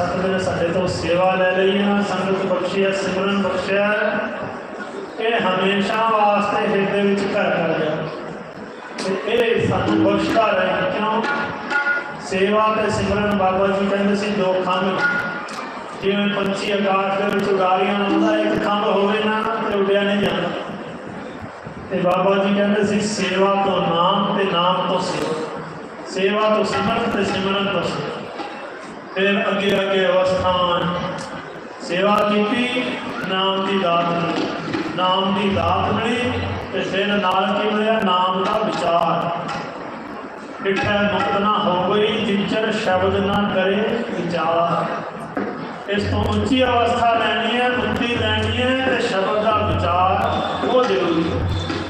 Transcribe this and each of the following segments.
ਤੁਸੀਂ ਸੱਤ ਸਾਡੇ ਤੋਂ ਸੇਵਾ ਲੈ ਲਈ ਹੈ ਸੰਗਤ ਬਖਸ਼ਿਆ, ਸਿਮਰਨ ਬਖਸ਼ਿਆ। ਇਹ ਹਮੇਸ਼ਾ ਵਾਸਤੇ ਹਿਰਦੇ ਵਿੱਚ ਘਰ ਕਰ ਗਿਆ ਤੇ ਇਹ ਸਾਨੂੰ ਬਖਸ਼ਦਾ ਰਹੇ, ਕਿਉਂ? ਸੇਵਾ ਤੇ ਸਿਮਰਨ ਬਾਬਾ ਜੀ ਕਹਿੰਦੇ ਸੀ, ਦੋ ਖੰਭ। ਜਿਵੇਂ ਪੰਛੀ ਆਕਾਸ਼ ਦੇ ਵਿੱਚ ਉਡਾਰੀਆਂ ਲਾਉਂਦਾ, ਇੱਕ ਖੰਭ ਹੋਵੇ ਨਾ, ਤੇ ਉੱਡਿਆ ਨਹੀਂ ਜਾਂਦਾ। ਤੇ ਬਾਬਾ ਜੀ ਕਹਿੰਦੇ ਸੀ, ਸੇਵਾ ਤੋਂ ਨਾਮ ਤੇ ਨਾਮ ਤੋਂ ਸੇਵਾ ਸੇਵਾ ਤੋਂ ਸਿਮਰਨ ਤੇ ਸਿਮਰਨ ਤੋਂ ਸੇਵਾ ਫਿਰ ਅੱਗੇ ਅੱਗੇ ਅਵਸਥਾਨ। ਸੇਵਾ ਕੀਤੀ, ਨਾਮ ਦੀ ਦਾਤ ਨਾਮ ਦੀ ਦਾਤ ਮਿਲੀ ਤੇ ਫਿਰ ਨਾਲ ਕੀ ਮਿਲਿਆ? ਨਾਮ ਦਾ ਵਿਚਾਰ। ਡਿਠੈ ਮੁਕਤ ਨਾ ਹੋਵਈ ਜਿਚਰ ਸ਼ਬਦ ਨਾ ਕਰੇ ਵਿਚਾਰ। ਇਸ ਤੋਂ ਉੱਚੀ ਅਵਸਥਾ ਲੈਣੀ ਹੈ ਮੁਕਤੀ ਲੈਣੀ ਹੈ ਤੇ ਸ਼ਬਦ ਦਾ ਵਿਚਾਰ ਉਹ ਜ਼ਰੂਰੀ ਹੈ।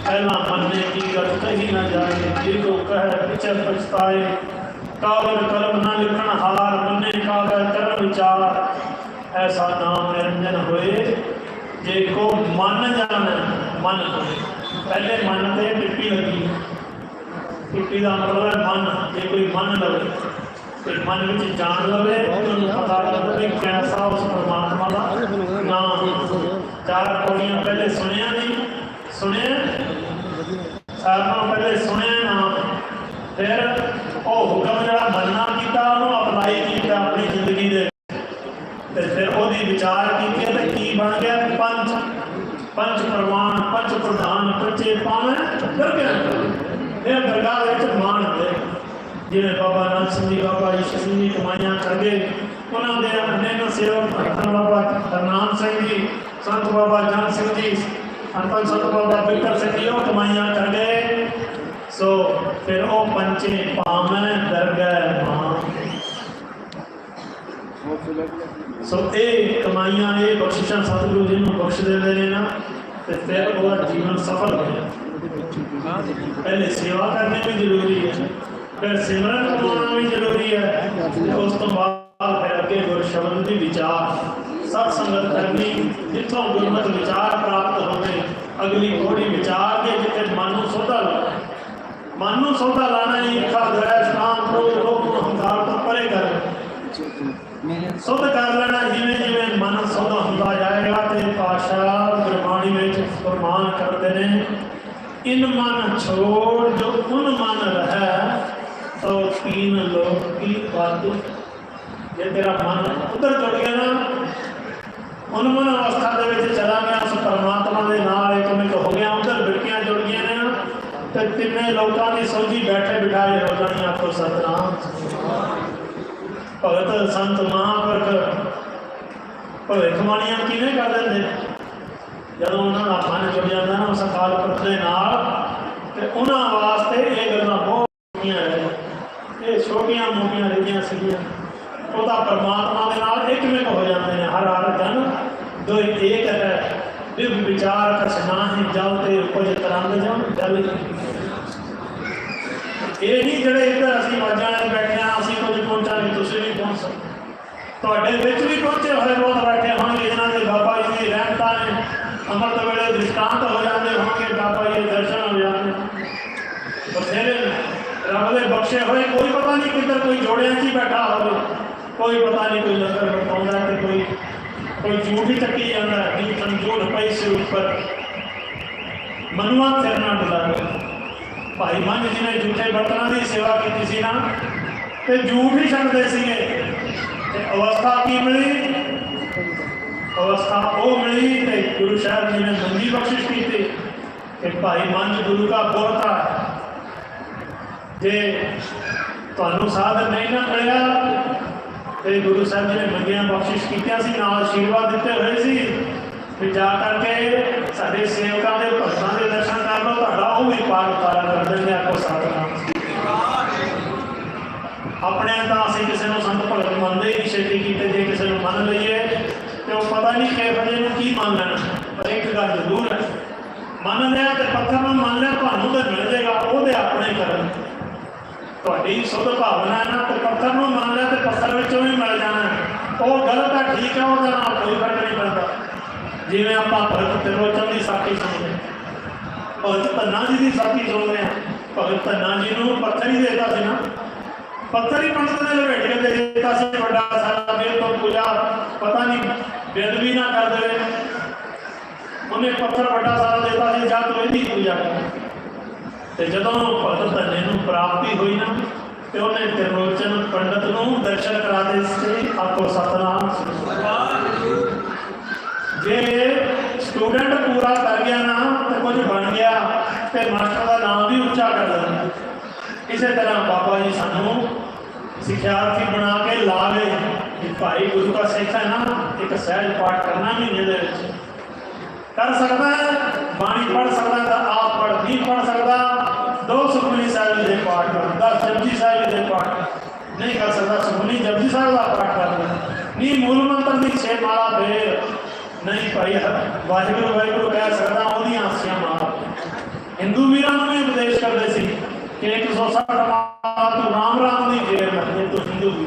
ਪਹਿਲਾਂ ਮੰਨੇ ਕੀ ਗੱਲ ਕਹੀ ਨਾ ਜਾਏ, ਜੇ ਕੋ ਕਹਿ ਪਿਛੇ ਪਛਤਾਏ ਕਾਵਰ ਕਲਮ ਨਾ ਲਿਖਣ ਹਾਰ ਮੰਨੇ ਕਾਵਰ ਕਰਮ ਵਿਚਾਰ ਐਸਾ ਨਾਮ ਨਿਰੰਜਨ ਹੋਏ ਜੇ ਕੋ ਮਨ ਜਾਣੈ ਮਨ ਹੋਏ ਪਹਿਲੇ ਮਨ ਤੇ ਟਿੱਪੀ ਲੱਗੀ ਟਿੱਪੀ ਦਾ ਮਤਲਬ ਹੈ ਮਨ ਜੇ ਕੋਈ ਮਨ ਲਵੇ ਤੇ ਮਨ ਵਿੱਚ ਜਾਣ ਲਵੇ ਉਹਨੂੰ ਪਤਾ ਲੱਗੇ ਕਿ ਕੈਸਾ ਉਸ ਪਰਮਾਤਮਾ ਦਾ ਨਾਮ ਚਾਰ ਪੌੜੀਆਂ ਪਹਿਲੇ ਸੁਣਿਆ ਨਹੀਂ ਸੁਣਿਆ ਸਾਰਿਆਂ ਪਹਿਲੇ ਸੁਣਿਆ ਨਾਮ ਫਿਰ ਉਹ ਹੁਕਮ ਜਿਹੜਾ ਮੰਨਣਾ ਕੀਤਾ, ਉਹਨੂੰ ਅਪਲਾਈ ਕੀਤਾ ਆਪਣੀ ਜ਼ਿੰਦਗੀ ਦੇ ਤੇ ਫਿਰ ਉਹਦੀ ਵਿਚਾਰ ਕੀਤੀ ਤੇ ਕੀ ਬਣ ਗਿਆ, ਪੰਜ ਪੰਜ ਪ੍ਰਮਾਣ ਪੰਜ ਪ੍ਰਧਾਨ ਪੰਜੇ ਪਾਵੇਂ ਦਰਗਾਹ ਇਹ ਦਰਗਾਹ ਵਿੱਚ ਮਾਣ ਦੇ ਜਿਵੇਂ ਬਾਬਾ ਨਾਨਕ ਸਿੰਘ ਜੀ, ਬਾਬਾ ਈਸ਼ਰ ਜੀ ਕਮਾਈਆਂ ਕਰਦੇ ਉਹਨਾਂ ਦੇ ਅਨੇਕ ਸੇਵਕ ਧੰਨ ਬਾਬਾ ਹਰਨਾਮ ਸਿੰਘ ਜੀ, ਸੰਤ ਬਾਬਾ ਜਨ ਸਿੰਘ ਜੀ ਅਨਪਨ ਸੰਤ ਬਾਬਾ ਬਿਕਰ ਸਿੰਘ ਜੀ, ਉਹ ਕਮਾਈਆਂ ਕਰਦੇ ਸੋ ਫਿਰ ਉਹ ਪੰਚੇ ਪਾਵੇਂ ਦਰਗਾਹ ਮਾਣ ਸੋ ਇਹ ਕਮਾਈਆਂ, ਇਹ ਬਖਸ਼ਿਸ਼ਾਂ ਸਤਿਗੁਰੂ ਜੀ ਨੂੰ ਬਖਸ਼ ਦਿੰਦੇ ਨੇ ਨਾ, ਤੇ ਫਿਰ ਉਹਦਾ ਜੀਵਨ ਸਫਲ ਹੋ ਜਾਂਦਾ ਪਹਿਲੇ ਸੇਵਾ ਕਰਨੀ ਵੀ ਜ਼ਰੂਰੀ ਹੈ, ਫਿਰ ਸਿਮਰਨ ਕਰਵਾਉਣਾ ਵੀ ਜ਼ਰੂਰੀ ਹੈ ਉਸ ਤੋਂ ਬਾਅਦ ਫਿਰ ਅੱਗੇ ਗੁਰ ਸ਼ਬਦ ਦੀ ਵਿਚਾਰ। ਸਤ ਸੰਗਤ ਕਰਨੀ ਜਿੱਥੋਂ ਗੁਰਮਤ ਵਿਚਾਰ ਪ੍ਰਾਪਤ ਹੋਵੇ, ਅਗਲੀ ਕੋੜੀ ਵਿਚਾਰ ਦੇ ਜਿੱਥੇ ਮਨ ਨੂੰ ਸੋਧਾ ਲਾਉਣਾ ਮਨ ਨੂੰ ਸੋਧਾ ਲਾਣਾ ਹੀ ਅੱਖਾਂ ਦਰੈਸ਼ ਕਾਮ ਕ੍ਰੋਧ ਲੋਭ ਹੰਕਾਰ ਤੋਂ ਪਰੇ ਕਰ। ਸੁਧ ਕਰ ਲੈਣਾ ਜਿਵੇਂ ਜਿਵੇਂ ਮਨ ਸੁਧ ਹੁੰਦਾ ਜਾਏਗਾ ਤੇ ਪਾਸ਼ਾ ਗੁਰਬਾਣੀ ਵਿੱਚ ਫਰਮਾਨ ਕਰਦੇ ਨੇ, ਇਨ ਮਨ ਛੋੜ, ਜੋ ਉਨ ਮਨ ਰਹਿ ਤੋ ਤੀਨ ਲੋਕ ਕੀ ਬਾਤੂ ਜੇ ਤੇਰਾ ਮਨ ਉਧਰ ਜੁੜ ਗਿਆ ਨਾ ਉਨਮਨ ਅਵਸਥਾ ਦੇ ਵਿੱਚ ਚਲਾ ਗਿਆ, ਉਸ ਪਰਮਾਤਮਾ ਦੇ ਨਾਲ ਇੱਕ ਮਿਕ ਹੋ ਗਿਆ ਉਧਰ ਬਿਟਕੀਆਂ ਜੁੜ ਗਈਆਂ ਨੇ ਨਾ ਤੇ ਤਿੰਨੇ ਲੋਕਾਂ ਦੀ ਸੋਝੀ ਬੈਠੇ ਬਿਠਾਏ ਹੋ ਜਾਣੀ ਆਖੋ ਸਤਨਾਮ ਭਗਤ ਸੰਤ ਮਹਾਂਪੁਰਖ ਭਵਿੱਖਬਾਣੀਆਂ ਕਿਵੇਂ ਕਰ ਦਿੰਦੇ ਜਦੋਂ ਉਹਨਾਂ ਦਾ ਮਨ ਜੁੜ ਜਾਂਦਾ ਨਾ ਉਸ ਅਕਾਲ ਪੁਰਖ ਦੇ ਨਾਲ ਤੇ ਉਹਨਾਂ ਵਾਸਤੇ ਇਹ ਗੱਲਾਂ ਬਹੁਤ ਛੋਟੀਆਂ ਨੇ ਇਹ ਛੋਟੀਆਂ ਮੋਟੀਆਂ ਰਹਿੰਦੀਆਂ ਸੀਗੀਆਂ ਉਹਦਾ ਪਰਮਾਤਮਾ ਦੇ ਨਾਲ ਇੱਕ ਮਿੰਟ ਹੋ ਜਾਂਦੇ ਨੇ ਹਰ ਹਰ ਜਨ ਦੋ ਏਕ ਹੈ ਦਿਵ ਵਿਚਾਰ ਕਛ ਨਾਹੀ ਜਲ ਤੇ ਕੁਝ ਤਰੰਗ ਜਮ ਜਲ ਇਹ ਨਹੀਂ ਜਿਹੜੇ ਇੱਧਰ ਅਸੀਂ ਵਾਜਾਂ ਨਾਲ ਬੈਠੇ ਹਾਂ, ਅਸੀਂ ਕੁਝ ਪਹੁੰਚਾਂਗੇ ਤੁਸੀਂ ਵੀ ਪਹੁੰਚ ਸਕਦੇ। ਤੁਹਾਡੇ ਵਿੱਚ ਵੀ ਪਹੁੰਚੇ ਹੋਏ ਬਹੁਤ ਬੈਠੇ ਹੋਣਗੇ, ਜਿਨ੍ਹਾਂ ਦੇ ਬਾਬਾ ਜੀ ਦੀ ਰਹਿਮਤਾਂ ਨੇ। ਅੰਮ੍ਰਿਤ ਵੇਲੇ ਦ੍ਰਿਸ਼ਟਾਂਤ ਹੋ ਜਾਂਦੇ ਹੋਣਗੇ, ਬਾਬਾ ਜੀ ਦੇ ਦਰਸ਼ਨ ਹੋ ਜਾਂਦੇ ਬਥੇਰੇ ਰੱਬ ਦੇ ਬਖਸ਼ੇ ਹੋਏ, ਕੋਈ ਪਤਾ ਨਹੀਂ ਕਿੱਧਰ ਕੋਈ ਜੋੜਿਆਂ 'ਚ ਹੀ ਬੈਠਾ ਹੋਵੇ। ਕੋਈ ਪਤਾ ਨਹੀਂ ਕੋਈ ਲੰਗਰ ਵਰਤਾਉਂਦਾ ਤੇ ਕੋਈ ਕੋਈ ਝੂਠ ਹੀ ਚੱਕੀ ਜਾਂਦਾ ਨਹੀਂ ਸੰਜੋੜ ਪਈ ਸੇ ਉੱਪਰ। ਮਨੁਆ ਕਰਨਾ ਡੁਲਾ ਭਾਈ ਮੰਨ ਜੀ ਨੇ ਝੂਠੇ ਬਰਤਨਾਂ ਦੀ ਸੇਵਾ ਕੀਤੀ ਸੀ ਨਾ। ਤੇ ਝੂਠ ਹੀ ਛੱਡਦੇ ਸੀਗੇ। ਤੇ ਅਵਸਥਾ ਕੀ ਮਿਲੀ? ਅਵਸਥਾ ਉਹ ਮਿਲੀ ਤੇ ਗੁਰੂ ਸਾਹਿਬ ਜੀ ਨੇ ਮੰਗੀ ਬਖਸ਼ਿਸ਼ ਕੀਤੀ ਕਿ ਭਾਈ ਮੰਨ ਗੁਰੂ ਦਾ ਬੋਲਤਾ ਜੇ ਤੁਹਾਨੂੰ ਸਾਧਨ ਨਹੀਂ ਨਾ ਮਿਲਿਆ, ਤੇ ਗੁਰੂ ਸਾਹਿਬ ਜੀ ਨੇ ਮੰਗੀਆਂ ਬਖਸ਼ਿਸ਼ ਕੀਤੀਆਂ ਸੀ, ਨਾਲ ਆਸ਼ੀਰਵਾਦ ਦਿੱਤੇ ਹੋਏ ਸੀ। ਕਿ ਜਾ ਕਰਕੇ ਸਾਡੇ ਸੇਵਕਾਂ ਦੇ ਭਗਤਾਂ ਦੇ ਦਰਸ਼ਨ ਕਰ ਲਓ ਤੁਹਾਡਾ ਉਹ ਵੀ ਪਾਰ ਉਤਾਰਾ ਕਰ ਦਿੰਦੇ ਆਪੋ ਸਤਨਾਮ ਆਪਣੇ ਤਾਂ ਅਸੀਂ ਕਿਸੇ ਨੂੰ ਸੰਤ ਭਗਤ ਮੰਨਦੇ ਹੀ ਛੇਤੀ ਕੀਤੇ ਜੇ ਕਿਸੇ ਨੂੰ ਮੰਨ ਲਈਏ, ਤੇ ਉਹ ਪਤਾ ਨਹੀਂ ਕਿ ਬੰਦੇ ਨੂੰ ਕੀ ਮੰਨ ਲੈਣਾ। ਪਰ ਇੱਕ ਗੱਲ ਜ਼ਰੂਰ ਹੈ, ਮੰਨ ਲਿਆ ਤੇ ਪੱਥਰ ਨੂੰ ਮੰਨ ਲਿਆ, ਤੁਹਾਨੂੰ ਤਾਂ ਮਿਲ ਜਾਏਗਾ, ਉਹਦੇ ਆਪਣੇ ਕਰਨ। ਤੁਹਾਡੀ ਸੁਧ ਭਾਵਨਾ ਹੈ ਨਾ, ਤੇ ਪੱਥਰ ਨੂੰ ਮੰਨ ਲਿਆ ਤੇ ਪੱਥਰ ਵਿੱਚੋਂ ਵੀ ਮਿਲ ਜਾਣਾ ਉਹ ਗਲਤ ਹੈ, ਠੀਕ ਹੈ, ਉਹਦਾ ਨਾਲ ਕੋਈ ਫ਼ਰਕ ਨਹੀਂ ਪੈਂਦਾ। ਜਿਵੇਂ ਆਪਾਂ ਭਗਤ ਤਿਰੋਚਨ ਦੀ ਸਾਖੀ ਸੁਣਦੇ ਭਗਤ ਧੰਨਾ ਜੀ ਦੀ ਸਾਖੀ ਸੁਣਦੇ ਆ ਭਗਤ ਧੰਨਾ ਜੀ ਨੂੰ ਪੱਥਰ ਹੀ ਦੇਤਾ ਸੀ ਨਾ। ਪੱਥਰ ਹੀ ਪੰਡਤ ਨੇ ਲਪੇਟ ਕੇ ਦੇ ਦਿੱਤਾ ਸੀ ਵੱਡਾ ਸਾਰਾ ਮੇਰੇ ਤੋਂ ਪੂਜਾ ਪਤਾ ਨਹੀਂ ਬਿੰਦ ਨਾ ਕਰ ਦੇਵੇ। ਉਹਨੇ ਪੱਥਰ ਵੱਡਾ ਸਾਰਾ ਦਿੱਤਾ ਸੀ, ਜਾਂ ਤੂੰ ਇਹਦੀ ਪੂਜਾ ਕਰ ਤੇ ਜਦੋਂ ਭਗਤ ਧੰਨੇ ਨੂੰ ਪ੍ਰਾਪਤੀ ਹੋਈ ਨਾ, ਤੇ ਉਹਨੇ ਤਿਰਲੋਚਨ ਪੰਡਤ ਨੂੰ ਦਰਸ਼ਨ ਕਰਾ ਦਿੱਤੇ ਸੀ, ਆਪੋ ਸਤਨਾਮ ਜੇ ਸਟੂਡੈਂਟ ਪੂਰਾ ਕਰ ਗਿਆ ਨਾ, ਤੇ ਕੁਝ ਬਣ ਗਿਆ ਤੇ ਮਾਸਟਰ ਦਾ ਨਾਮ ਵੀ ਉੱਚਾ ਕਰ ਦਿੰਦਾ। ਇਸੇ ਤਰ੍ਹਾਂ ਬਾਬਾ ਜੀ ਸਾਨੂੰ ਸਿੱਖਿਆਰਥੀ ਬਣਾ ਕੇ ਲਾਵੇ ਕਿ ਭਾਈ ਗੁਰੂ ਦਾ ਸਿੱਖ ਹੈ ਨਾ, ਇੱਕ ਸਹਿਜ ਪਾਠ ਕਰਨਾ ਮਹੀਨੇ ਦੇ ਵਿੱਚ। ਕਰ ਸਕਦਾ ਹੈ, ਬਾਣੀ ਪੜ ਸਕਦਾ ਤਾਂ ਆਪ ਪੜ ਨਹੀਂ ਪੜ ਸਕਦਾ, ਦੋ ਸੁਖਮਨੀ ਸਾਹਿਬ ਦੇ ਪਾਠ ਕਰਦਾ ਜਪਜੀ ਸਾਹਿਬ ਦੇ ਪਾਠ ਨਹੀਂ ਕਰ ਸਕਦਾ, ਸੁਖਮਨੀ ਜਪਜੀ ਸਾਹਿਬ ਦਾ ਪਾਠ ਕਰ ਨਹੀਂ ਮੂਲ ਮੰਤਰ ਦੀ ਛੇ ਮਾਲਾ ਫੇਰ ਨਹੀਂ ਭਾਈ, ਵਾਹਿਗੁਰੂ ਵਾਹਿਗੁਰੂ, ਕਹਿ ਸਕਦਾ ਉਹਦੀਆਂ ਆਸੀਆਂ ਮਾਲਾ ਹਿੰਦੂ ਵੀਰਾਂ ਨੂੰ ਵੀ ਉਪਦੇਸ਼ ਕਰਦੇ ਸੀ ਕਿ 160 ਮਾਲਾ ਤੂੰ ਰਾਮ ਰਾਮ ਦੀ ਫੇਰ ਰੱਖਦੇ ਤੂੰ ਹਿੰਦੂ ਵੀ।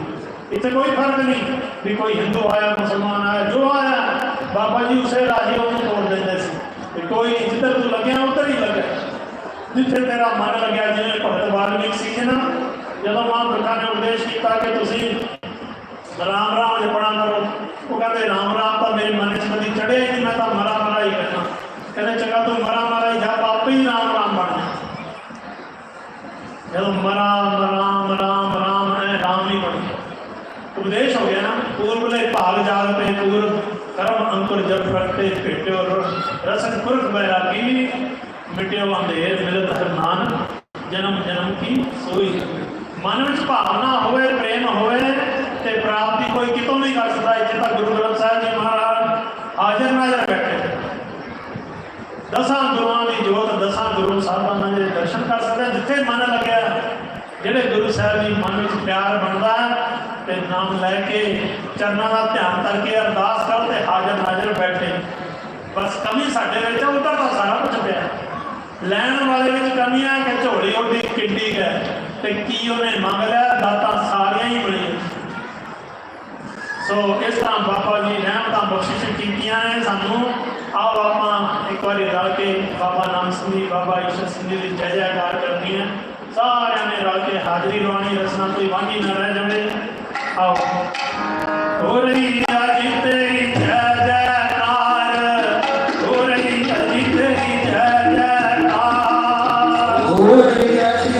ਇੱਥੇ ਕੋਈ ਫ਼ਰਕ ਨਹੀਂ ਵੀ ਕੋਈ ਹਿੰਦੂ ਆਇਆ, ਮੁਸਲਮਾਨ ਆਇਆ, ਜੋ ਆਇਆ, ਬਾਬਾ ਜੀ ਉਸੇ ਰਾਜੀ ਉਹਨੂੰ ਤੋੜ ਦਿੰਦੇ ਸੀ। ਕਿ ਕੋਈ ਜਿੱਧਰ ਤੂੰ ਲੱਗਿਆ, ਉੱਧਰ ਹੀ ਲੱਗਿਆ। ਜਿੱਥੇ ਤੇਰਾ ਮਨ ਲੱਗਿਆ, ਜਿਵੇਂ ਭਗਤ ਵਾਲਮੀਕ ਸੀ ਨਾ ਜਦੋਂ ਮਹਾਂਪੁਰਖਾਂ ਨੇ ਉਪਦੇਸ਼ ਕੀਤਾ ਕਿ ਤੁਸੀਂ ਰਾਮ ਰਾਮ ਜਪਣਾ ਕਰੋ। ਉਹ ਕਹਿੰਦੇ, ਰਾਮ ਰਾਮ ਤਾਂ ਮੇਰੇ ਮਨ 'ਚ ਕਦੀ ਚੜਿਆ ਨਹੀਂ, ਮੈਂ ਤਾਂ ਮਰਾ ਮਰਾ ਹੀ ਕਰਨਾ ਕਹਿੰਦੇ, ਚੰਗਾ, ਤੂੰ ਮਰਾ ਮਰਾ ਹੀ ਜਪ ਆਪੇ ਹੀ ਰਾਮ ਰਾਮ ਬਣ ਜਾ। ਜਦੋਂ ਮਰਾ ਰਾਮ ਰਾਮ ਰਾਮ ਹੈ ਰਾਮ ਹੀ ਬਣ ਉਪਦੇਸ਼ ਹੋ ਗਿਆ ਨਾ ਪੂਰਬਲੇ ਭਾਗ ਜਾਗ ਤੇ ਪੂਰਬ, ਕਰਮ ਅੰਕੁਰ ਜਪ ਕਰਤੇ ਭੇਟਿਓ ਰਸਨ ਪੁਰਖ ਬੈਰਾਗੀ, ਮਿਟਿਓ ਅੰਧੇਰ ਮਿਲਤ ਹਰ ਨਾਨਕ, ਜਨਮ ਜਨਮ ਕੀ ਸੋਈ। ਮਨ ਵਿੱਚ ਭਾਵਨਾ ਹੋਵੇ, ਪ੍ਰੇਮ ਹੋਵੇ ਤੇ ਪ੍ਰਾਪਤੀ ਕੋਈ ਕਿਤੋਂ ਨਹੀਂ ਕਰ ਸਕਦਾ ਇੱਥੇ ਤਾਂ ਗੁਰੂ ਗ੍ਰੰਥ ਸਾਹਿਬ ਜੀ ਮਹਾਰਾਜ ਹਾਜ਼ਰ ਨਾਜ਼ਰ ਬੈਠੇ ਦਸਾਂ ਗੁਰੂਆਂ ਦੀ ਜੋਤ ਦਸਾਂ ਗੁਰੂ ਸਾਹਿਬਾਨਾਂ ਦੇ ਦਰਸ਼ਨ ਕਰ ਸਕਦੇ ਜਿੱਥੇ ਮਨ ਲੱਗਿਆ ਜਿਹੜੇ ਗੁਰੂ ਸਾਹਿਬ ਜੀ ਮਨ ਵਿੱਚ ਪਿਆਰ ਬਣਦਾ ਤੇ ਨਾਮ ਲੈ ਕੇ ਚਰਨਾਂ ਦਾ ਧਿਆਨ ਕਰਕੇ ਅਰਦਾਸ ਕਰ ਤੇ ਹਾਜ਼ਰ ਨਾਜ਼ਰ ਬੈਠੇ। ਬਸ ਕਮੀ ਸਾਡੇ ਵਿੱਚ ਹੈ, ਤਾਂ ਸਾਰਾ ਕੁਝ ਪਿਆ। ਲੈਣ ਵਾਲੇ ਵਿੱਚ ਕਮੀ ਹੈ ਕਿ ਝੋਲੀ ਉਹਦੀ ਕਿੱਡੀ ਹੈ ਤੇ ਕੀ ਉਹਨੇ ਮੰਗ ਲਿਆ? ਦਾਤਾਂ ਸਾਰੀਆਂ ਹੀ ਬਣੀਆਂ। ਸੋ ਇਸ ਤਰ੍ਹਾਂ ਬਾਬਾ ਜੀ ਰਹਿਮਤਾਂ ਬਖਸ਼ਿਸ਼ ਕੀਤੀਆਂ ਨੇ ਸਾਨੂੰ। ਆਓ ਆਪਾਂ ਇੱਕ ਵਾਰੀ ਰਲ ਕੇ ਬਾਬਾ ਨਾਮ ਸਿੰਘ ਬਾਬਾ ਈਸ਼ਰ ਸਿੰਘ ਦੀ ਜੈ ਜੈਕਾਰ ਕਰਨੀ ਹੈ। ਸਾਰਿਆਂ ਨੇ ਰਲ ਕੇ ਹਾਜ਼ਰੀ ਲਵਾਉਣੀ, ਰਸਨਾ ਕੋਈ ਵਾਂਝੀ ਨਾ ਰਹਿ ਜਾਵੇ। ਆਓ। ਹੋ ਰਹੀ ਅੱਜ ਤੇਰੀ ਜੈ ਜੈਕਾਰ ਹੋ ਰਹੀ ਅੱਜ ਤੇਰੀ ਜੈ ਜੈਕਾਰ। ਹੋਰੀ ਅਜੀ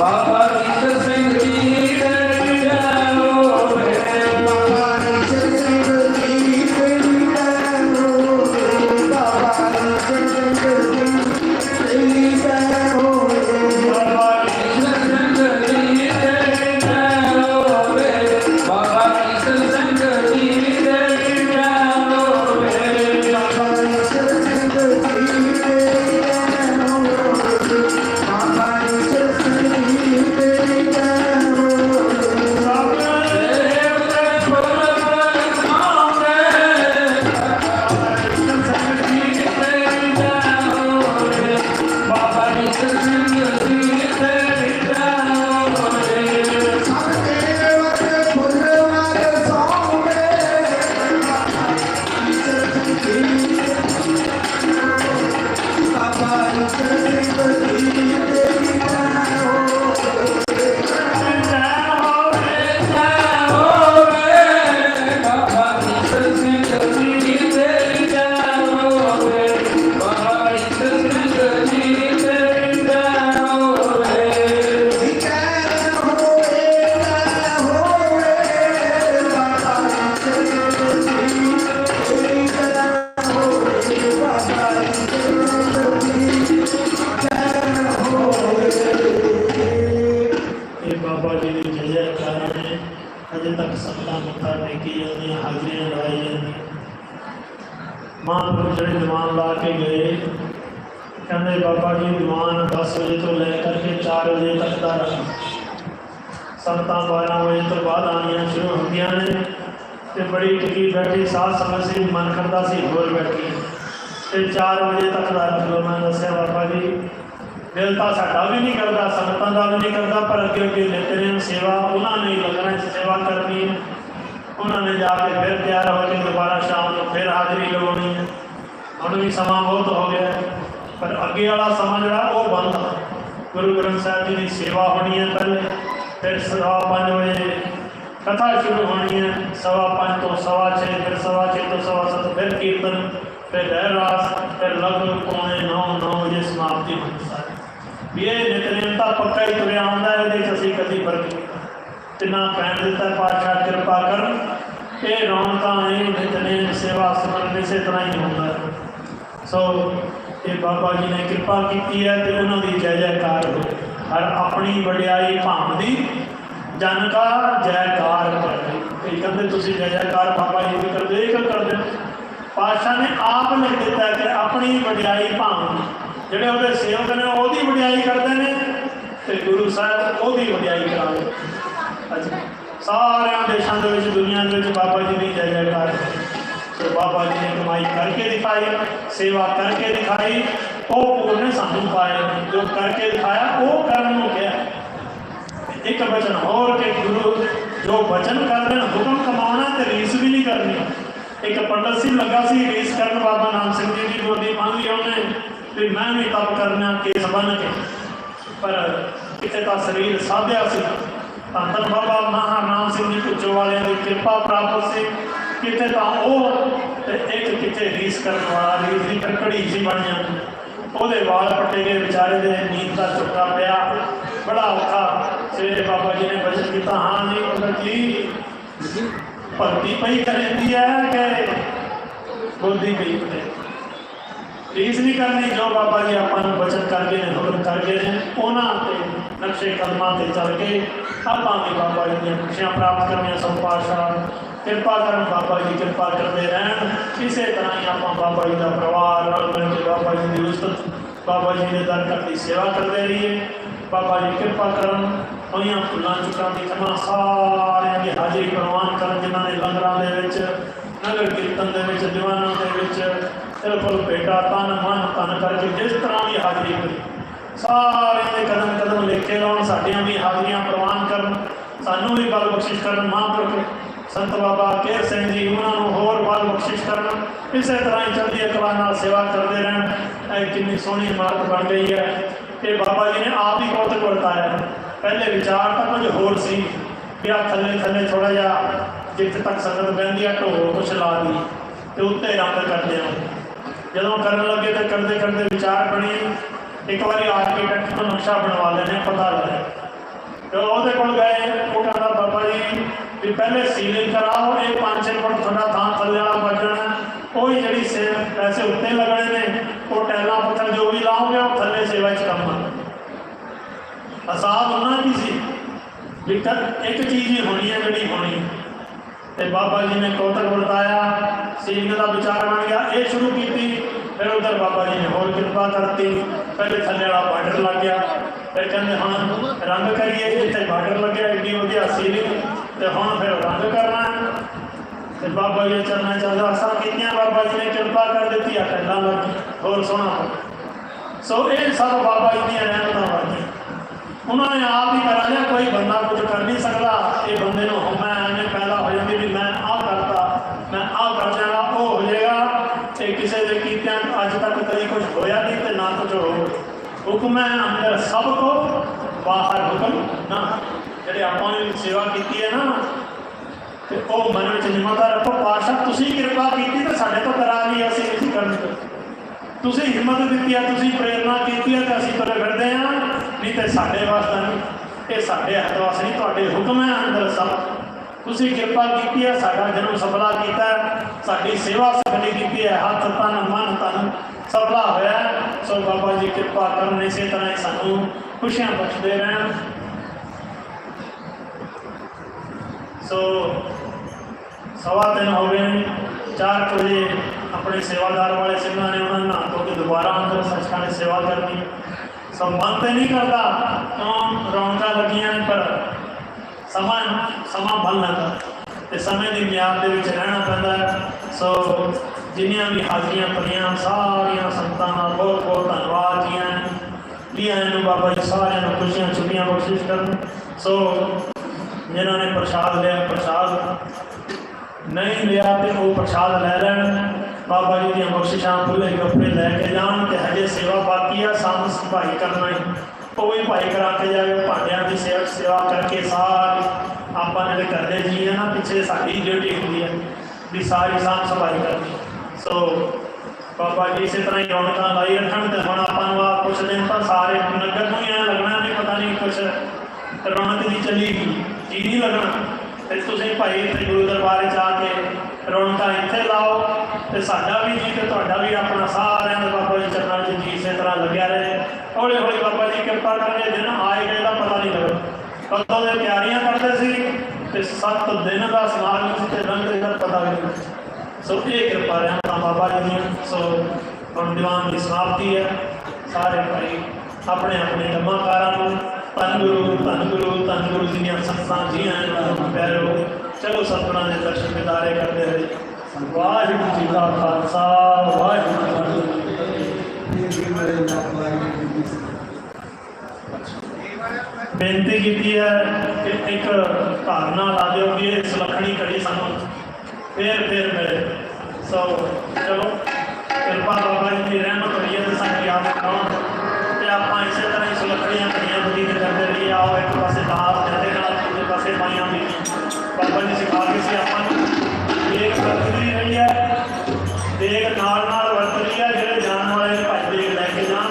বা 4 ਵਜੇ ਤੱਕ ਦਾ ਰਸ਼। ਸੰਤਾਂ 12 ਵਜੇ ਤੋਂ ਬਾਅਦ ਆਣੀਆਂ ਸ਼ੁਰੂ ਹੁੰਦੀਆਂ ਨੇ ਤੇ ਬੜੀ ਟਿਕੀ ਬੈਠੀ ਸਾਧ ਸੰਗਤ ਸੀ, ਮਨ ਕਰਦਾ ਸੀ, ਹੋਰ ਬੈਠੀ। ਤੇ 4 ਵਜੇ ਤੱਕ ਦਾ ਰੱਖ ਲਓ। ਮੈਂ ਦੱਸਿਆ, ਬਾਬਾ ਜੀ, ਦਿਲ ਤਾਂ ਸਾਡਾ ਵੀ ਨਹੀਂ ਕਰਦਾ ਸੰਤਾਂ ਦਾ ਵੀ ਨਹੀਂ ਕਰਦਾ, ਪਰ ਅੱਗੇ ਅੱਗੇ ਲੈਤੇ ਨੇ ਸੇਵਾ। ਉਹਨਾਂ ਨੇ ਲੱਗਣਾ ਸੇਵਾ ਕਰਨੀ। ਉਹਨਾਂ ਨੇ ਜਾ ਕੇ ਫਿਰ ਤਿਆਰ ਹੋ ਕੇ ਦੁਬਾਰਾ ਸ਼ਾਮ ਨੂੰ ਫਿਰ ਹਾਜ਼ਰੀ ਲਵਾਉਣੀ ਹੁਣ ਵੀ ਸਮਾਂ ਬਹੁਤ ਹੋ ਗਿਆ ਪਰ ਅੱਗੇ ਵਾਲਾ ਸਮਾਂ ਜਿਹੜਾ ਉਹ ਬੰਦ ਹੈ ਗੁਰੂ ਗ੍ਰੰਥ ਸਾਹਿਬ ਜੀ ਦੀ ਸੇਵਾ ਹੋਣੀ ਹੈ ਪਹਿਲੇ ਫਿਰ ਸਵਾ ਪੰਜ ਵਜੇ ਕਥਾ ਸ਼ੁਰੂ ਹੋਣੀ ਹੈ, ਸਵਾ ਪੰਜ ਤੋਂ ਸਵਾ ਛੇ, ਫਿਰ ਸਵਾ ਛੇ ਤੋਂ ਸਵਾ ਸੱਤ, ਫਿਰ ਕੀਰਤਨ, ਫਿਰ ਰਹਿਰਾਸ ਫਿਰ ਲਗਭਗ ਪੌਣੇ 9 9 ਵਜੇ ਸਮਾਪਤੀ ਹੁੰਦੀ ਹੈ ਇਹ ਨਿਤਨੇਮ ਤਾਂ ਪੱਕਾ ਹੀ ਤੁਰਿਆ ਆਉਂਦਾ ਹੈ, ਇਹਦੇ 'ਚ ਅਸੀਂ ਕਦੀ ਫ਼ਰਕ ਨਹੀਂ। ਤਿੰਨਾ ਪੈਣ ਦਿੱਤਾ ਪਾਤਸ਼ਾਹ ਕਿਰਪਾ ਕਰਨ ਇਹ ਰੌਣਕਾਂ ਇਹ ਨਿਤਨੇਮ ਸੇਵਾ ਸਮਰਨ ਇਸੇ ਤਰ੍ਹਾਂ ਹੀ ਹੁੰਦਾ ਸੋ ਇਹ ਬਾਬਾ ਜੀ ਨੇ ਕਿਰਪਾ ਕੀਤੀ ਹੈ ਤੇ ਉਹਨਾਂ ਦੀ ਜੈ ਜੈਕਾਰ ਹੋ। ਹਰ ਆਪਣੀ ਵਡਿਆਈ ਭਾਂਦੀ ਜਨ ਕਾ ਜੈਕਾਰ ਕਰਦੇ ਇਹ ਕਹਿੰਦੇ ਤੁਸੀਂ ਜੈ ਜੈਕਾਰ ਬਾਬਾ ਜੀ ਦੀ ਕਰਦੇ ਇਹ ਕਰਦੇ ਹੋ? ਪਾਤਸ਼ਾਹ ਨੇ ਆਪ ਲਿਖ ਦਿੱਤਾ ਕਿ ਆਪਣੀ ਵਡਿਆਈ ਭਾਂਦੀ ਜਿਹੜੇ ਉਹਦੇ ਸੇਵਕ ਨੇ ਉਹਦੀ ਵਡਿਆਈ ਕਰਦੇ ਨੇ ਤੇ ਗੁਰੂ ਸਾਹਿਬ ਉਹਦੀ ਵਡਿਆਈ ਕਰਾਉਂਦੇ ਅੱਛਾ। ਸਾਰਿਆਂ ਦੇਸ਼ਾਂ ਦੇ ਵਿੱਚ, ਦੁਨੀਆ ਦੇ ਵਿੱਚ ਬਾਬਾ ਜੀ ਦੀ ਜੈ ਜੈਕਾਰ। ਹੈ ਬਾਬਾ ਜੀ ਨੇ ਕਮਾਈ ਕਰਕੇ ਦਿਖਾਈ, ਸੇਵਾ ਕਰਕੇ ਦਿਖਾਈ, ਉਹ ਪੂਰਨੇ ਸਾਨੂੰ ਪਾਏ ਜੋ ਕਰਕੇ ਦਿਖਾਇਆ, ਉਹ ਕਰਨ ਨੂੰ ਕਿਹਾ। ਇੱਕ ਬਚਨ ਹੋਰ ਕਿ ਗੁਰੂ ਜੋ ਬਚਨ ਕਰਦੇ ਹੁਕਮ ਕਮਾਉਣਾ ਤੇ ਰੀਸ ਵੀ ਨਹੀਂ ਕਰਨੀ। ਇੱਕ ਪੰਡਤ ਸੀ, ਲੱਗਾ ਸੀ, ਰੀਸ ਕਰਨ ਬਾਬਾ ਨਾਮ ਸਿੰਘ ਜੀ ਦੀ ਗੋਦੀ ਮੰਨ ਲਈ ਉਹਨੇ, ਵੀ ਮੈਂ ਵੀ ਤਪ ਕਰਨਾ, ਕੇਸ ਬਨ ਕੇ। ਪਰ ਕਿਤੇ ਤਾਂ ਸਰੀਰ ਸਾਧਿਆ ਸੀ। ਤਾਂ ਬਾਬਾ ਮਹਾਰਾਜ ਸਿੰਘ ਜੀ ਪੁੱਛੋ ਵਾਲਿਆਂ ਦੀ ਕਿਰਪਾ ਪ੍ਰਾਪਤ ਸੀ। ਕਿਤੇ ਤਾਂ ਉਹ ਤੇ ਇੱਕ ਕਿਤੇ ਰੀਸ ਕਰਨ ਵਾਲਾ ਰੀਸ ਕੜਕੜੀ ਸੀ ਬਣ ਜਾਂਦੀ। ਉਹਦੇ ਵਾਲ ਪੱਟੇ ਗਏ ਵਿਚਾਰੇ ਦੇ ਨੀਂਦ ਦਾ ਚੁੱਕਾ ਪਿਆ। ਬੜਾ ਔਖਾ। ਸਵੇਰੇ ਬਾਬਾ ਜੀ ਨੇ ਬਚਨ ਕੀਤਾ, ਹਾਂ, ਨਹੀਂ ਭਗਤ ਜੀ ਭਗਤੀ ਪਈ ਕਰਦੀ ਹੈ ਕਿ ਬੋਲਦੀ ਪਈ ਪਈ ਰੀਸ ਨਹੀਂ ਕਰਨੀ, ਜੋ ਬਾਬਾ ਜੀ ਆਪਾਂ ਨੂੰ ਬਚਨ ਕਰਕੇ ਨੇ, ਹੁਕਮ ਕਰਕੇ ਨੇ, ਉਹਨਾਂ ਤੇ ਨਕਸ਼ੇ ਕਦਮਾਂ ਤੇ ਚੱਲ ਕੇ ਆਪਾਂ ਵੀ ਬਾਬਾ ਜੀ ਦੀਆਂ ਖੁਸ਼ੀਆਂ ਪ੍ਰਾਪਤ ਕਰਨੀਆਂ ਸਭ ਪਾਤਸ਼ਾਹ ਕਿਰਪਾ ਕਰਨ ਬਾਬਾ ਜੀ, ਕਿਰਪਾ ਕਰਦੇ ਰਹਿਣ। ਇਸੇ ਤਰ੍ਹਾਂ ਹੀ ਆਪਾਂ ਬਾਬਾ ਜੀ ਦਾ ਪਰਿਵਾਰ ਰਲ ਮਿਲ ਕੇ ਬਾਬਾ ਜੀ ਦੀ ਉਸਤਤ ਬਾਬਾ ਜੀ ਦੇ ਦਰ ਦੀ ਸੇਵਾ ਕਰਦੇ ਰਹੀਏ। ਬਾਬਾ ਜੀ ਕਿਰਪਾ ਕਰਨ, ਹੋਈਆਂ ਫੁੱਲਾਂ ਚੁੱਕਾਂ ਦੀ ਖਮਾ ਸਾਰਿਆਂ ਦੀ ਹਾਜ਼ਰੀ ਪ੍ਰਵਾਨ ਕਰਨ ਜਿਨ੍ਹਾਂ ਨੇ ਲੰਗਰਾਂ ਦੇ ਵਿੱਚ, ਨਗਰ ਕੀਰਤਨ ਦੇ ਵਿੱਚ, ਦੀਵਾਨਾਂ ਦੇ ਵਿੱਚ ਬਿਲਕੁਲ ਬੇਟਾ ਤਨ, ਮਨ ਤਨ ਕਰਕੇ ਜਿਸ ਤਰ੍ਹਾਂ ਦੀ ਹਾਜ਼ਰੀ ਕਰੀ ਸਾਰਿਆਂ ਦੇ ਕਦਮ ਕਦਮ ਲੈ ਕੇ ਲਾਉਣ, ਸਾਡੀਆਂ ਵੀ ਹਾਜ਼ਰੀਆਂ ਪ੍ਰਵਾਨ ਕਰਨ, ਸਾਨੂੰ ਵੀ ਬਲ ਬਖਸ਼ਿਸ਼ ਕਰਨ, ਮਹਾਂਪੁਰਖ ਸੰਤ ਬਾਬਾ ਕੇਰ ਸਿੰਘ ਜੀ, ਉਹਨਾਂ ਨੂੰ ਹੋਰ ਬਲ ਬਖਸ਼ਿਸ਼ ਕਰਨ। ਇਸੇ ਤਰ੍ਹਾਂ ਹੀ ਚੜ੍ਹਦੀ ਕਲਾ ਨਾਲ ਸੇਵਾ ਕਰਦੇ ਰਹਿਣ। ਇਹ ਕਿੰਨੀ ਸੋਹਣੀ ਇਮਾਰਤ ਬਣ ਗਈ ਹੈ। ਇਹ ਬਾਬਾ ਜੀ ਨੇ ਆਪ ਹੀ ਕੌਤਕ ਵਰਤਾਇਆ। ਪਹਿਲੇ ਵਿਚਾਰ ਤਾਂ ਕੁਝ ਹੋਰ ਸੀ ਕਿ ਆ ਥੱਲੇ ਥੱਲੇ ਥੋੜਾ ਜਿਹਾ ਜਿੱਥੇ ਤੱਕ ਸੰਗਤ ਬਹਿੰਦੀ ਆ, ਢੋਲ ਕੁਛ ਲਾ ਦੀ ਤੇ ਉੱਤੇ ਰੰਗ ਕਰਦੇ ਆ। ਜਦੋਂ ਕਰਨ ਲੱਗੇ ਤਾਂ ਕਰਦੇ ਕਰਦੇ ਵਿਚਾਰ ਬਣੇ। ਇੱਕ ਵਾਰੀ ਆਰਕੀਟੈਕਟ ਤੋਂ ਨਕਸ਼ਾ ਬਣਵਾ ਲੈਣੇ, ਪਤਾ ਲੱਗੇ। ਤੇ ਉਹਦੇ ਕੋਲ ਗਏ, ਉਹ ਕਹਿੰਦਾ, ਬਾਬਾ ਜੀ ਵੀ ਪਹਿਲੇ ਸੀਲਿੰਗ ਕਰਾਓ ਇਹ 5-6 ਫੁੱਟ ਤੁਹਾਡਾ ਥਾਂ ਥੱਲੇ ਵਾਲਾ ਵੱਜਣਾ ਉਹੀ ਜਿਹੜੀ ਸੇ ਪੈਸੇ ਉੱਤੇ ਲੱਗਣੇ ਨੇ ਉਹ ਟੈਲਾਂ ਪੱਥਰ ਜੋ ਵੀ ਲਾਓਗੇ ਉਹ ਥੱਲੇ ਸੇਵਾ 'ਚ ਕੰਮ ਆਉਣਾ ਅਸਾਬ ਉਹਨਾਂ ਦੀ ਸੀ ਵੀ ਕਰ- ਇੱਕ ਚੀਜ਼ ਹੀ ਹੋਣੀ ਹੈ ਜਿਹੜੀ ਹੋਣੀ ਹੈ ਤੇ ਬਾਬਾ ਜੀ ਨੇ ਕੌਤਕ ਵਰਤਾਇਆ ਸੀਲਿੰਗ ਦਾ ਵਿਚਾਰ ਬਣ ਗਿਆ ਇਹ ਸ਼ੁਰੂ ਕੀਤੀ ਫਿਰ ਉਧਰ ਬਾਬਾ ਜੀ ਨੇ ਹੋਰ ਕਿਰਪਾ ਕਰਤੀ ਪਹਿਲੇ ਥੱਲੇ ਵਾਲਾ ਬਾਰਡਰ ਲੱਗ ਗਿਆ ਫਿਰ ਕਹਿੰਦੇ ਹੁਣ ਰੰਗ ਕਰੀਏ ਜਿੱਥੇ ਬਾਰਡਰ ਲੱਗਿਆ, ਏਡੀ ਵਧੀਆ ਸੀਲਿੰਗ ਤੇ ਹੁਣ ਫਿਰ ਰੰਗ ਕਰਨਾ। ਤੇ ਬਾਬਾ ਜੀ ਚਰਨਾਂ ਚੱਲਦਾ ਅਸਾਂ ਕੀਤੀਆਂ, ਬਾਬਾ ਜੀ ਨੇ ਕਿਰਪਾ ਕਰ ਦਿੱਤੀ, ਆ ਟੱਲਾਂ ਲੱਗ ਹੋਰ ਸੋਹਣਾ ਸੋ ਇਹ ਸਭ ਬਾਬਾ ਜੀ ਦੀਆਂ ਰਹਿਮਤਾਂ ਵਰਗੀਆਂ ਉਹਨਾਂ ਨੇ ਆਪ ਹੀ ਕਰਾ ਲਿਆ, ਕੋਈ ਬੰਦਾ ਕੁਝ ਕਰ ਨਹੀਂ ਸਕਦਾ। ਇਹ ਬੰਦੇ ਨੂੰ ਹਮਾ ਐਵੇਂ ਪੈਦਾ ਹੋ ਜਾਂਦੀ ਵੀ ਮੈਂ ਆਹ ਕਰਤਾ ਮੈਂ ਆਹ ਕਰ ਜਾਣਾ ਉਹ ਹੋ ਜਾਏਗਾ ਤੇ ਕਿਸੇ ਦੇ ਕੀਤਿਆਂ ਅੱਜ ਤੱਕ ਕਦੀ ਕੁਝ ਹੋਇਆ ਨਹੀਂ ਤੇ ਨਾ ਕੁਝ ਹੋ ਹੁਕਮ ਹੈ ਅੰਦਰ ਸਭ ਕੋ ਬਾਹਰ ਹੁਕਮ। ਨਾ, ਜਿਹੜੇ ਆਪਾਂ ਨੇ ਸੇਵਾ ਕੀਤੀ ਹੈ ਨਾ, ਤੇ ਉਹ ਮਨ ਵਿੱਚ ਨਿਮਰਤਾ ਰੱਖੋ। ਪਾਸ਼ਾ ਤੁਸੀਂ ਕਿਰਪਾ ਕੀਤੀ ਤੇ ਸਾਡੇ ਤੋਂ ਕਰਾ ਲਈ ਅਸੀਂ ਨਹੀਂ ਕਰਨ ਤੁਸੀਂ ਹਿੰਮਤ ਦਿੱਤੀ ਆ, ਤੁਸੀਂ ਪ੍ਰੇਰਣਾ ਕੀਤੀ ਆ ਤੇ ਅਸੀਂ ਤੁਰੇ ਫਿਰਦੇ ਆ। ਨਹੀਂ ਤੇ ਸਾਡੇ ਵਾਸਤੇ ਨਹੀਂ, ਇਹ ਸਾਡੇ ਹੱਥ ਵਾਸਤੇ ਨਹੀਂ, ਤੁਹਾਡੇ ਹੁਕਮ ਹੈ ਅੰਦਰ ਸਭ। ਤੁਸੀਂ ਕਿਰਪਾ ਕੀਤੀ ਹੈ ਸਾਡਾ ਜਨਮ ਸਫਲਾ ਕੀਤਾ। ਸਾਡੀ ਸੇਵਾ ਸਫਲੀ ਕੀਤੀ ਹੈ, ਹੱਥ, ਤਨ, ਮਨ, ਤਨ। ਸਫਲਾ ਹੋਇਆ ਸੋ ਬਾਬਾ ਜੀ ਕਿਰਪਾ ਕਰਨ ਇਸੇ ਤਰ੍ਹਾਂ ਹੀ ਸਾਨੂੰ ਖੁਸ਼ੀਆਂ ਬਖਸ਼ਦੇ ਰਹਿਣ। ਸੋ ਸਵਾ ਦਿਨ ਹੋ ਗਏ ਨੇ 4 ਵਜੇ ਆਪਣੇ ਸੇਵਾਦਾਰ ਵਾਲੇ ਸਿੰਘਾਂ ਨੇ ਉਹਨਾਂ ਨੂੰ ਨਹਾ ਧੋ ਕੇ ਦੁਬਾਰਾ ਅੰਦਰ ਸੱਚਖੰਡ ਸੇਵਾ ਕਰਨੀ। ਸੋ ਮਨ ਤੇ ਨਹੀਂ ਕਰਦਾ, ਕਿਉਂ? ਰੌਣਕਾਂ ਲੱਗੀਆਂ ਨੇ, ਪਰ ਸਮਾਂ ਸਮਾਂ ਬਲ ਲੈਂਦਾ ਤੇ ਸਮੇਂ ਦੀ ਮਿਆਦ ਦੇ ਵਿੱਚ ਰਹਿਣਾ ਪੈਂਦਾ ਸੋ ਜਿੰਨੀਆਂ ਵੀ ਹਾਜ਼ਰੀਆਂ ਭਰੀਆਂ ਸਾਰੀਆਂ ਸੰਤਾਂ ਦਾ ਬਹੁਤ ਬਹੁਤ ਧੰਨਵਾਦ ਜੀਆਂ ਵੀ ਨੂੰ ਬਾਬਾ ਜੀ ਸਾਰਿਆਂ ਨੂੰ ਖੁਸ਼ੀਆਂ ਛੁੱਟੀਆਂ ਬਖਸ਼ਿਸ਼ ਕਰਨ। ਸੋ ਜਿਨ੍ਹਾਂ ਨੇ ਪ੍ਰਸ਼ਾਦ ਲਿਆ, ਪ੍ਰਸ਼ਾਦ ਨਹੀਂ ਲਿਆ ਤੇ ਉਹ ਪ੍ਰਸ਼ਾਦ ਲੈ ਲੈਣ। ਬਾਬਾ ਜੀ ਦੀਆਂ ਬਖਸ਼ਿਸ਼ਾਂ ਖੁੱਲੇ ਕੱਪੜੇ ਲੈ ਕੇ ਜਾਣ ਤੇ ਹਜੇ ਸੇਵਾ ਬਾਕੀ ਆ, ਸਾਂਭ ਸੰਭਾਈ ਕਰਨਾ ਹੈ। ਉਹ ਵੀ ਭਾਈ ਕਰਾ ਕੇ ਜਾਵੇ, ਭਾਂਡਿਆਂ ਦੀ ਸੇਵਾ ਸੇਵਾ ਕਰਕੇ ਸਾਰੀ ਆਪਾਂ ਜਿਹੜੇ ਕਰਦੇ ਜੀ ਨਾ, ਪਿੱਛੇ ਸਾਡੀ ਡਿਊਟੀ ਹੁੰਦੀ ਹੈ ਵੀ ਸਾਰੀ ਸਾਂਭ ਸੰਭਾਈ ਕਰਨੀ। ਸੋ ਬਾਬਾ ਜੀ ਇਸੇ ਤਰ੍ਹਾਂ ਹੀ ਰੌਣਕਾਂ ਲਾਈ ਰੱਖਣ ਤੇ ਹੁਣ ਆਪਾਂ ਨੂੰ ਆ ਕੁਛ ਦਿਨ ਤਾਂ ਸਾਰੇ ਨਗਰ ਨੂੰ ਹੀ ਐਂ ਲੱਗਣਾ ਵੀ ਪਤਾ ਨਹੀਂ ਕੁਛ ਰੌਣਕ ਦੀ ਚੱਲੀ ਜੀ ਨਹੀਂ ਲੱਗਣਾ। ਤੇ ਤੁਸੀਂ ਭਾਈ ਇੱਥੇ ਗੁਰੂ ਦਰਬਾਰ ਚ ਆ ਕੇ ਰੌਣਕਾਂ ਇੱਥੇ ਲਾਓ ਤੇ ਸਾਡਾ ਵੀ ਜੀ ਤੇ ਤੁਹਾਡਾ ਵੀ ਆਪਣਾ ਸਾਰਿਆਂ ਦਾ ਬਾਬਾ ਜੀ ਚਰਨਾਂ 'ਚ ਜੀ ਇਸੇ ਤਰ੍ਹਾਂ ਲੱਗਿਆ ਰਹੇ। ਹੌਲੀ ਹੌਲੀ ਬਾਬਾ ਜੀ ਕਿਰਪਾ ਕਰਕੇ ਦਿਨ ਆਏ ਗਏ ਦਾ ਪਤਾ ਨਹੀਂ ਲੱਗਦਾ ਕਦੋਂ ਦੇ ਤਿਆਰੀਆਂ ਕਰਦੇ ਸੀ ਤੇ ਸੱਤ ਦਿਨ ਦਾ ਸਮਾਗਮ ਸੀ ਤੇ ਰੰਗ ਦਾ ਪਤਾ ਵੀ ਨਹੀਂ ਸੋ ਇਹ ਕਿਰਪਾ ਰਹਿਣਾ ਬਾਬਾ ਜੀ ਦੀਆਂ, ਸੋ ਹੁਣ ਦੀਵਾਨ ਦੀ ਸਮਾਪਤੀ ਹੈ। ਸਾਰੇ ਭਾਈ ਆਪਣੇ ਆਪਣੇ ਕੰਮਾਂ ਨੂੰ, ਧੰਨ ਗੁਰੂ ਧੰਨ ਗੁਰੂ ਧੰਨ ਗੁਰੂ ਜੀ ਦੀਆਂ ਸੰਸਾਂ ਜੀਆਂ ਨੂੰ ਪੈਰੋ ਚਲੋ ਸਤਿਗੁਰਾਂ ਦੇ ਦਰਸ਼ਨ ਦਿਦਾਰੇ ਕਰਦੇ ਹੋਏ, ਵਾਹਿਗੁਰੂ ਜੀ ਦਾ ਖਾਲਸਾ, ਵਾਹਿਗੁਰੂ ਜੀ ਕੀ ਫਤਿਹ। ਬੇਨਤੀ ਕੀਤੀ ਹੈ ਕਿ ਇੱਕ ਧਾਰਨਾ ਲਾ ਦਿਓ ਕਿ ਇਹ ਸੁਲੱਖਣੀ ਘੜੀ ਸਾਨੂੰ ਫੇਰ ਫੇਰ ਮਿਲੇ ਸੋ ਚਲੋ ਕਿਰਪਾ ਬਾਬਾ ਜੀ ਦੀ ਰਹਿਮਤ ਹੋਈ ਹੈ ਤੇ ਸਾਡੀ ਆਪ ਕਰਾਉਣ ਤੇ ਆਪਾਂ ਇਸੇ ਤਰ੍ਹਾਂ ਹੀ ਸੁਲੱਖਣੀਆਂ ਘੜੀਆਂ ਬਤੀਤ ਕਰਦੇ ਰਹੀਏ ਆਓ ਇੱਕ ਪਾਸੇ ਦਾਸ ਜਾਂਦੇ ਨਾਲ ਦੂਜੇ ਪਾਸੇ ਮਾਈਆਂ ਵੀ ਬਾਬਾ ਜੀ ਸਿਖਾ ਕੇ ਸੀ ਆਪਾਂ ਨੂੰ ਇੱਕ ਵਰਤਦੀ ਰਹੀ ਹੈ ਦੇਖ ਨਾਲ ਨਾਲ ਵਰਤ ਰਹੀ ਹੈ ਜਿਹੜੇ ਜਾਣ ਵਾਲੇ ਭਾਈ ਦੇਖ ਲੈ ਕੇ ਜਾਣ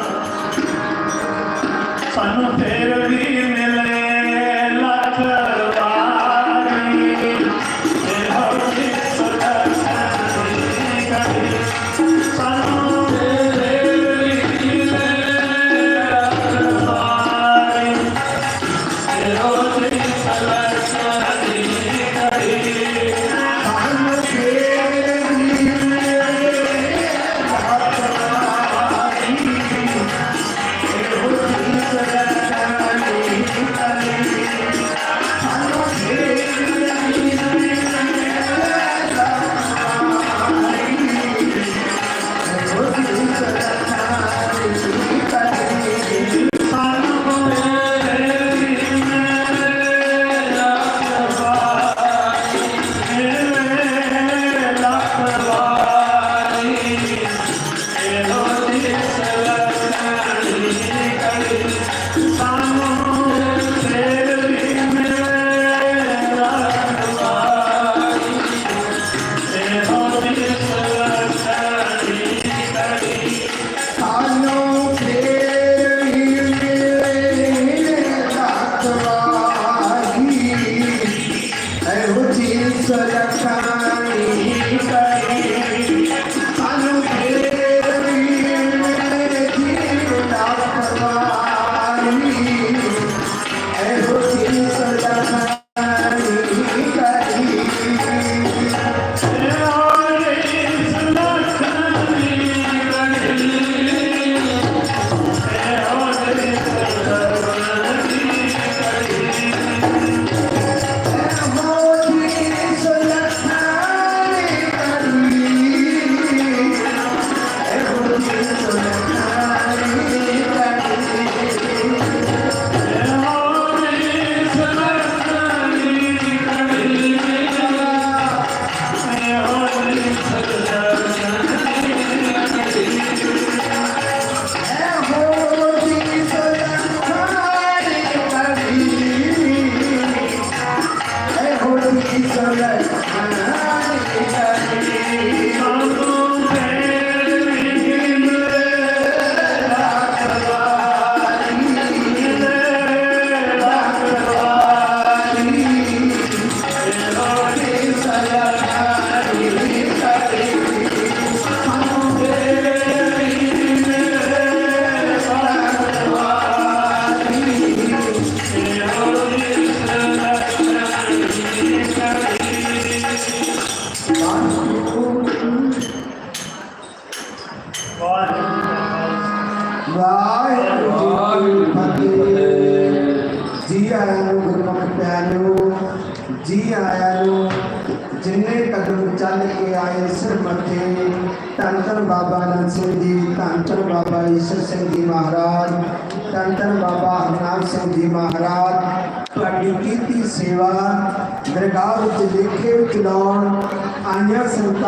ਸਾਨੂੰ ਫੇਰ ਵੀ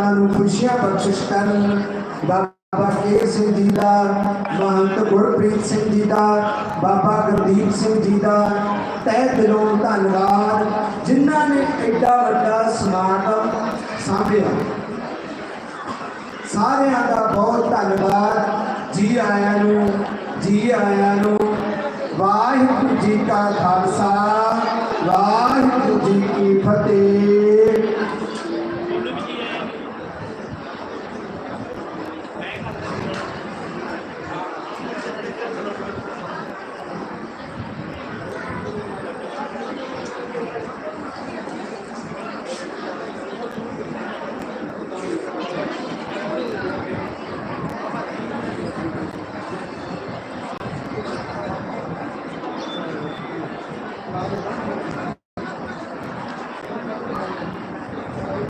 ਆਈਆਂ ਨੂੰ ਖੁਸ਼ੀਆਂ ਬਖਸ਼ਿਸ਼ ਕਰਨ। ਬਾਬਾ ਕੇ ਸਿੰਘ ਜੀ ਦਾ, ਮਹੰਤ ਗੁਰਪ੍ਰੀਤ ਸਿੰਘ ਜੀ ਦਾ, ਬਾਬਾ ਗੁਰਦੀਪ ਸਿੰਘ ਜੀ ਦਾ ਤਹਿ ਦਿਲੋਂ ਧੰਨਵਾਦ। ਜਿਨ੍ਹਾਂ ਨੇ ਐਡਾ ਵੱਡਾ ਸਮਾਗਮ ਸਾਂਭਿਆ। ਸਾਰਿਆਂ ਦਾ ਬਹੁਤ ਧੰਨਵਾਦ। ਜੀ ਆਇਆਂ ਨੂੰ, ਜੀ ਆਇਆਂ ਨੂੰ। ਵਾਹਿਗੁਰੂ ਜੀ ਕਾ ਖਾਲਸਾ, ਵਾਹਿਗੁਰੂ ਜੀ ਕੀ ਫਤਿਹ।